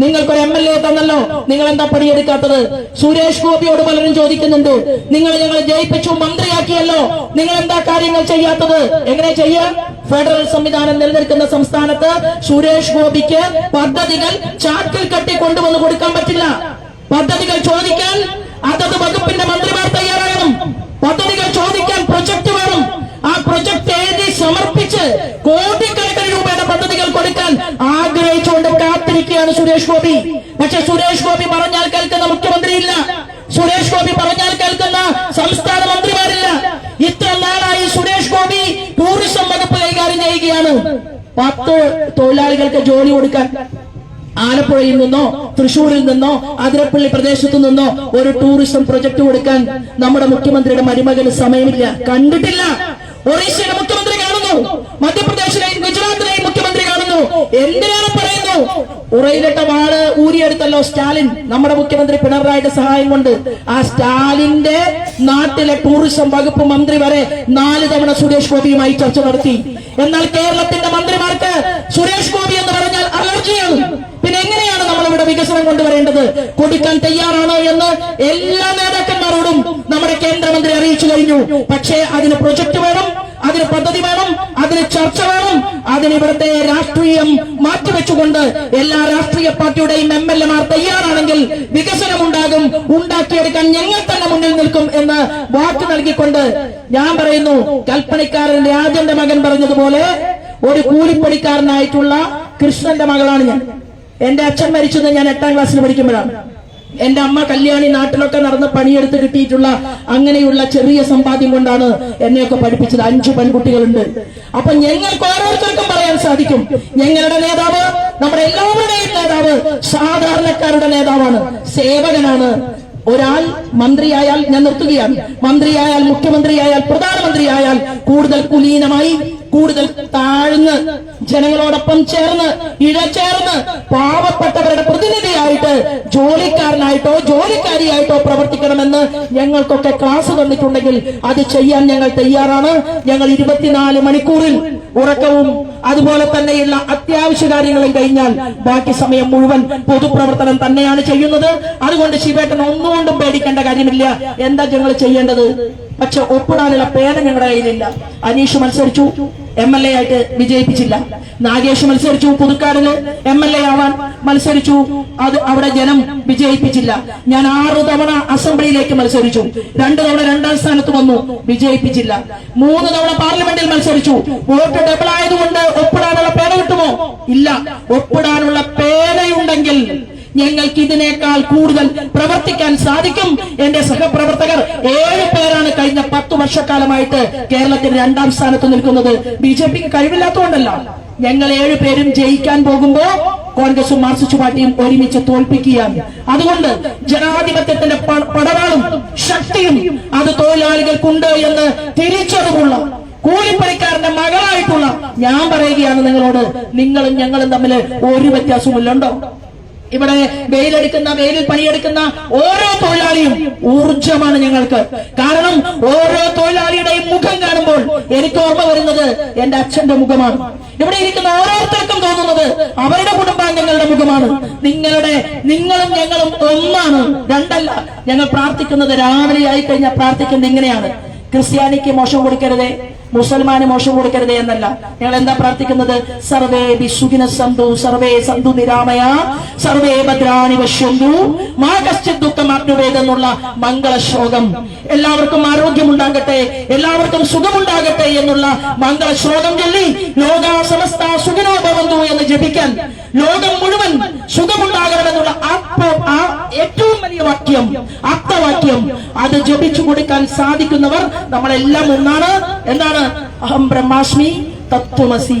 നിങ്ങൾക്കൊരു M L A തന്നല്ലോ. നിങ്ങൾ എന്താ പണിയെടുക്കാത്തത്? സുരേഷ് ഗോപിയോട് പലരും ചോദിക്കുന്നുണ്ട്. നിങ്ങൾ ഞങ്ങൾ ജയിപ്പിച്ചു മന്ത്രിയാക്കിയല്ലോ. നിങ്ങൾ എന്താ കാര്യങ്ങൾ ചെയ്യാത്തത്? എങ്ങനെ ചെയ്യാ? ഫെഡറൽ സംവിധാനം നിലനിൽക്കുന്ന സംസ്ഥാനത്ത് സുരേഷ് ഗോപിക്ക് പദ്ധതികൾ ചാക്കിൽ കെട്ടി കൊണ്ടുവന്ന് കൊടുക്കാൻ പറ്റില്ല. പദ്ധതികൾ ചോദിക്കാൻ അതത് വകുപ്പിന്റെ മന്ത്രിമാർ തയ്യാറാകണം. പദ്ധതികൾ ചോദിക്കാൻ പ്രൊജക്ട് വേണം. ആ പ്രൊജക്ട് എഴുതി സമർപ്പിച്ച് രൂപയുടെ ആഗ്രഹിച്ചുകൊണ്ട് കാത്തിരിക്കുകയാണ് സുരേഷ് ഗോപി. പക്ഷെ സുരേഷ് ഗോപി പറഞ്ഞാൽ കേൾക്കുന്ന മുഖ്യമന്ത്രിയില്ല. സുരേഷ് ഗോപി പറഞ്ഞാൽ കേൾക്കുന്ന സംസ്ഥാന മന്ത്രിമാരില്ല. ഇത്ര നാളായി സുരേഷ് ഗോപി ടൂറിസം വകുപ്പ് കൈകാര്യം ചെയ്യുകയാണ്. പത്ത് തൊഴിലാളികൾക്ക് ജോലി കൊടുക്കാൻ ആലപ്പുഴയിൽ നിന്നോ തൃശൂരിൽ നിന്നോ അതിരപ്പള്ളി പ്രദേശത്തു നിന്നോ ഒരു ടൂറിസം പ്രൊജക്ട് കൊടുക്കാൻ നമ്മുടെ മുഖ്യമന്ത്രിയുടെ മരുമകന് സമയമില്ല. കണ്ടിട്ടില്ല. ഒറീസയുടെ മുഖ്യമന്ത്രി കാണുന്നു. മുഖ്യമന്ത്രി എന്തിനാണ് പറയുന്നു? ഉറയിലിട്ട വാൾ ഊരിയെടുത്തല്ലോ സ്റ്റാലിൻ. നമ്മുടെ മുഖ്യമന്ത്രി പിണറായിയുടെ സഹായം കൊണ്ട്. ആ സ്റ്റാലിന്റെ നാട്ടിലെ ടൂറിസം വകുപ്പ് മന്ത്രി വരെ നാല് തവണ സുരേഷ് ഗോപിയുമായി ചർച്ച നടത്തി. എന്നാൽ കേരളത്തിന്റെ മന്ത്രിമാർക്ക് സുരേഷ് ഗോപി എന്ന് പറഞ്ഞാൽ അലർജിയാണ്. പിന്നെ എങ്ങനെയാണ് നമ്മൾ ഇവിടെ വികസനം കൊണ്ടുവരേണ്ടത്? കൊടുക്കാൻ തയ്യാറാണോ എന്ന് എല്ലാ നേതാക്കന്മാരോടും നമ്മുടെ കേന്ദ്രമന്ത്രി അറിയിച്ചു കഴിഞ്ഞു. പക്ഷേ അതിന് പ്രൊജക്ട് വേണം. അതിന് പദ്ധതി വേണം അതിന് ചർച്ച വേണം. അതിന് ഇവിടുത്തെ രാഷ്ട്രീയം മാറ്റിവെച്ചുകൊണ്ട് എല്ലാ രാഷ്ട്രീയ പാർട്ടിയുടെയും എം എൽ എമാർ തയ്യാറാണെങ്കിൽ വികസനം ഉണ്ടാകും ഉണ്ടാക്കിയെടുക്കാൻ ഞങ്ങൾ തന്നെ മുന്നിൽ നിൽക്കും എന്ന് വാക്ക് നൽകിക്കൊണ്ട് ഞാൻ പറയുന്നു കൽപ്പണിക്കാരൻ രാജന്റെ മകൻ പറഞ്ഞതുപോലെ ഒരു കൂലിപ്പണിക്കാരനായിട്ടുള്ള കൃഷ്ണന്റെ മകളാണ് ഞാൻ. എന്റെ അച്ഛൻ മരിച്ചത് ഞാൻ എട്ടാം ക്ലാസ്സിൽ പഠിക്കുമ്പോഴാണ്. എന്റെ അമ്മ കല്യാണി നാട്ടിലൊക്കെ നടന്ന് പണിയെടുത്ത് കിട്ടിയിട്ടുള്ള അങ്ങനെയുള്ള ചെറിയ സമ്പാദ്യം കൊണ്ടാണ് എന്നെയൊക്കെ പഠിപ്പിച്ചത്. അഞ്ചു പെൺകുട്ടികളുണ്ട്. അപ്പൊ ഞങ്ങൾക്ക് ഓരോരുത്തർക്കും പറയാൻ സാധിക്കും. ഞങ്ങളുടെ നേതാവ് നമ്മുടെ എല്ലാവരുടെയും നേതാവ് സാധാരണക്കാരുടെ നേതാവാണ്. സേവകനാണ്. ഒരാൾ മന്ത്രിയായാൽ ഞാൻ നിർത്തുകയാണ്. മന്ത്രിയായാൽ മുഖ്യമന്ത്രിയായാൽ പ്രധാനമന്ത്രിയായാൽ കൂടുതൽ കുലീനമായി കൂടുതൽ താഴ്ന്ന് ജനങ്ങളോടൊപ്പം ചേർന്ന് ഇഴചേർന്ന് പാവപ്പെട്ടവരുടെ ജോലിക്കാരനായിട്ടോ ജോലിക്കാരിയായിട്ടോ പ്രവർത്തിക്കണമെന്ന് ഞങ്ങൾക്കൊക്കെ ക്ലാസ് തന്നിട്ടുണ്ടെങ്കിൽ അത് ചെയ്യാൻ ഞങ്ങൾ തയ്യാറാണ്. ഞങ്ങൾ ഇരുപത്തിനാല് മണിക്കൂറിൽ ഉറക്കവും അതുപോലെ തന്നെയുള്ള അത്യാവശ്യ കാര്യങ്ങളും കഴിഞ്ഞാൽ ബാക്കി സമയം മുഴുവൻ പൊതുപ്രവർത്തനം തന്നെയാണ് ചെയ്യുന്നത്. അതുകൊണ്ട് ശിവേട്ടൻ ഒന്നുകൊണ്ടും പേടിക്കേണ്ട കാര്യമില്ല. എന്താ ഞങ്ങൾ ചെയ്യേണ്ടത്? പക്ഷെ ഒപ്പിടാനുള്ള പേന ഞങ്ങളുടെ കയ്യിലില്ല. അനീഷ് മത്സരിച്ചു. എം എൽ എ ആയിട്ട് വിജയിപ്പിച്ചില്ല. നാഗേഷ് മത്സരിച്ചു. പുതുക്കാടിൽ എം എൽ എ ആവാൻ മത്സരിച്ചു. അത് അവിടെ ജനം വിജയിപ്പിച്ചില്ല. ഞാൻ ആറു തവണ അസംബ്ലിയിലേക്ക് മത്സരിച്ചു. രണ്ടു തവണ രണ്ടാം സ്ഥാനത്ത് വന്നു. വിജയിപ്പിച്ചില്ല. മൂന്ന് തവണ പാർലമെന്റിൽ മത്സരിച്ചു. വോട്ട് ഡബിൾ ആയതുകൊണ്ട് ഒപ്പിടാനുള്ള പേന കിട്ടുമോ? ഇല്ല. ഒപ്പിടാനുള്ള പേനയുണ്ടെങ്കിൽ ഞങ്ങൾക്ക് ഇതിനേക്കാൾ കൂടുതൽ പ്രവർത്തിക്കാൻ സാധിക്കും. എന്റെ സഹപ്രവർത്തകർ ഏഴ് പേരാണ് കഴിഞ്ഞ വർഷക്കാലമായിട്ട് കേരളത്തിൽ രണ്ടാം സ്ഥാനത്ത് നിൽക്കുന്നത് ബി ജെ പിക്ക് കഴിവില്ലാത്തതുകൊണ്ടല്ല. ഞങ്ങൾ ഏഴ് പേരും ജയിക്കാൻ പോകുമ്പോ കോൺഗ്രസും മാർക്സിസ്റ്റ് പാർട്ടിയും ഒരുമിച്ച് തോൽപ്പിക്കുകയാണ്. അതുകൊണ്ട് ജനാധിപത്യത്തിന്റെ പടവാളും ശക്തിയും അത് തൊഴിലാളികൾക്കുണ്ട് എന്ന് തിരിച്ചറിവുള്ള കൂലിപ്പണിക്കാരന്റെ മകളായിട്ടുള്ള ഞാൻ പറയുകയാണ് നിങ്ങളോട്. നിങ്ങളും ഞങ്ങളും തമ്മിൽ ഒരു വ്യത്യാസമില്ലുണ്ടോ ഇവിടെ വെയിലെടുക്കുന്ന വെയിലിൽ പണിയെടുക്കുന്ന ഓരോ തൊഴിലാളിയും ഊർജമാണ് ഞങ്ങൾക്ക്. കാരണം ഓരോ തൊഴിലാളിയുടെയും മുഖം കാണുമ്പോൾ എനിക്ക് ഓർമ്മ വരുന്നത് എന്റെ അച്ഛന്റെ മുഖമാണ്. ഇവിടെ ഇരിക്കുന്ന ഓരോരുത്തർക്കും തോന്നുന്നത് അവരുടെ കുടുംബാംഗങ്ങളുടെ മുഖമാണ്. നിങ്ങളുടെ നിങ്ങളും ഞങ്ങളും ഒന്നാണ്. രണ്ടല്ല ഞങ്ങൾ പ്രാർത്ഥിക്കുന്നത് രാവിലെ ആയി കഴിഞ്ഞാൽ പ്രാർത്ഥിക്കുന്നത് ഇങ്ങനെയാണ്. ക്രിസ്ത്യാനിക്ക് മോശം കൊടുക്കരുതേ. മുസൽമാന് മോശം കൊടുക്കരുത് എന്നല്ല. ഞങ്ങൾ എന്താ പ്രാർത്ഥിക്കുന്നത്? സർവേ വിശുഖിന സന്തു സർവേ സന്തു നിരാമയ സർവേ ഭദ്രാണി വശ്യന്തു മാ കശ്ചിത് ദുഃഖം എന്നുള്ള മംഗള ശ്ലോകം എല്ലാവർക്കും ആരോഗ്യമുണ്ടാകട്ടെ എല്ലാവർക്കും സുഖമുണ്ടാകട്ടെ എന്നുള്ള മംഗള ശ്ലോകം ചൊല്ലി ലോക സമസ്ത സുഖനോ ഭവന്തു എന്ന് ജപിക്കാൻ ലോകം മുഴുവൻ സുഖമുണ്ടാകണമെന്നുള്ള ആ ഏറ്റവും വാക്യം അർത്ഥവാക്യം. അത് ജപിച്ചു കൊടുക്കാൻ സാധിക്കുന്നവർ നമ്മളെല്ലാം ഒന്നാണ്. എന്താണ്? അഹം ബ്രഹ്മാസ്മി തത്വമസി.